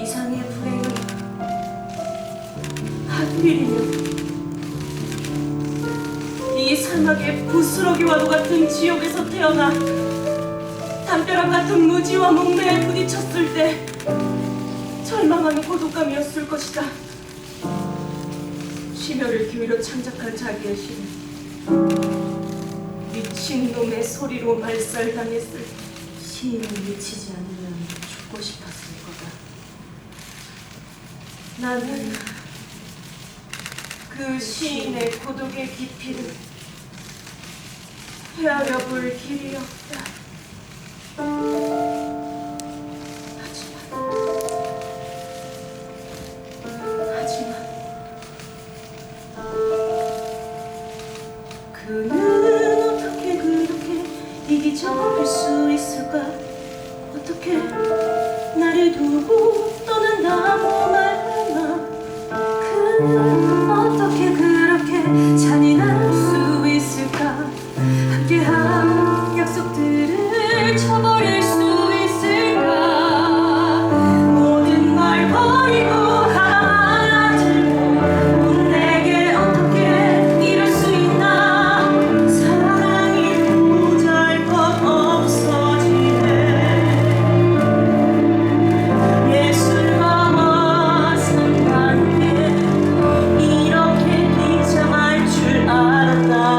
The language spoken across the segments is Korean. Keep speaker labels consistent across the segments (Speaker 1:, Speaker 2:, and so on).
Speaker 1: 이상의 불행은 하필이면 이 사막의 부스러기와도 같은 지옥에서 태어나 담벼락 같은 무지와 목매에 부딪혔을 때 절망하는 고독감이었을 것이다. 심혈을 기울여 창작한 자기의 시는 미친놈의 소리로 말살당했을 때 시인은 미치지 않으면 죽고 싶었을 거다. 나는 그 시인의 고독의 깊이를 헤아려 볼 길이 없다.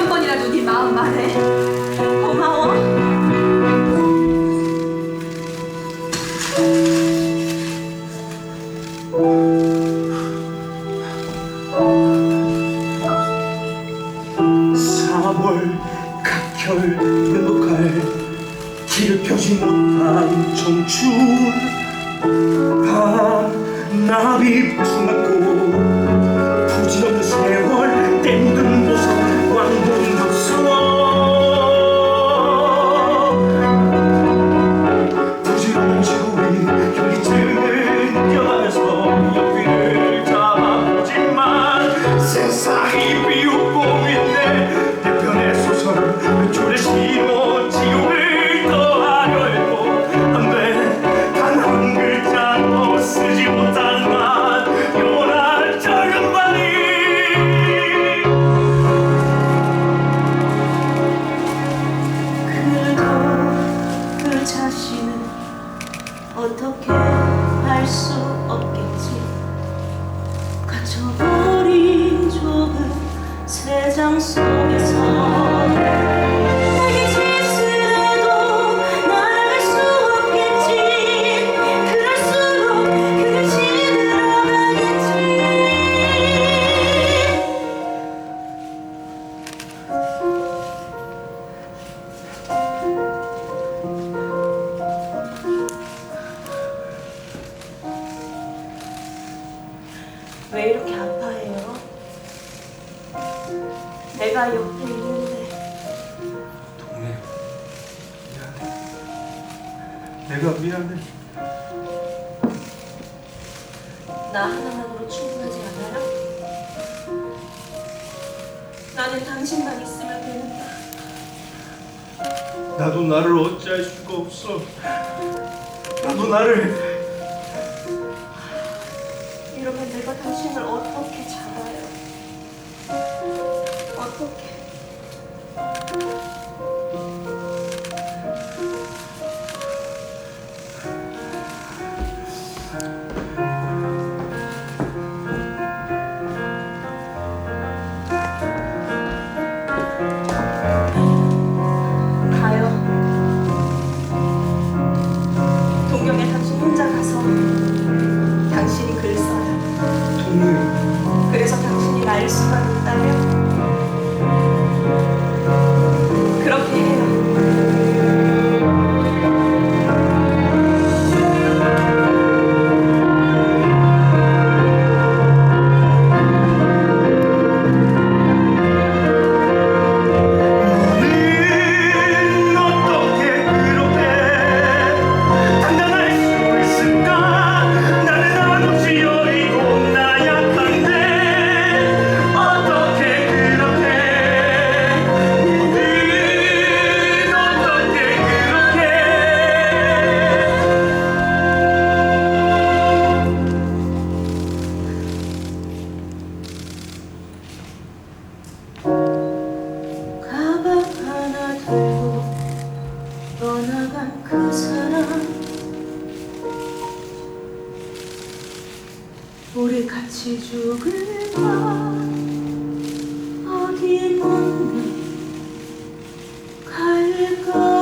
Speaker 1: 한 번이라도 네 마음 말해. 고마워.
Speaker 2: 사월 각혈 면도칼 길을 펴지 못한 청춘 밤 나비 품었
Speaker 1: 어떻게 알수 없겠지. 갇혀버린 좁은 세상 속에서 왜 이렇게 아파해요? 내가 옆에 있는데.
Speaker 2: 동네. 미안해 내가 미안해.
Speaker 1: 나 하나만으로 충분하지 않아요? 나는 당신만 있으면 되는데.
Speaker 2: 나도 나를 어찌할 수가 없어. 나도 나를
Speaker 1: 당신을 어떻게 잡아요? 어떻게? 떠나간 그 사람. 우리 같이 죽을까 어디 먼데 갈까?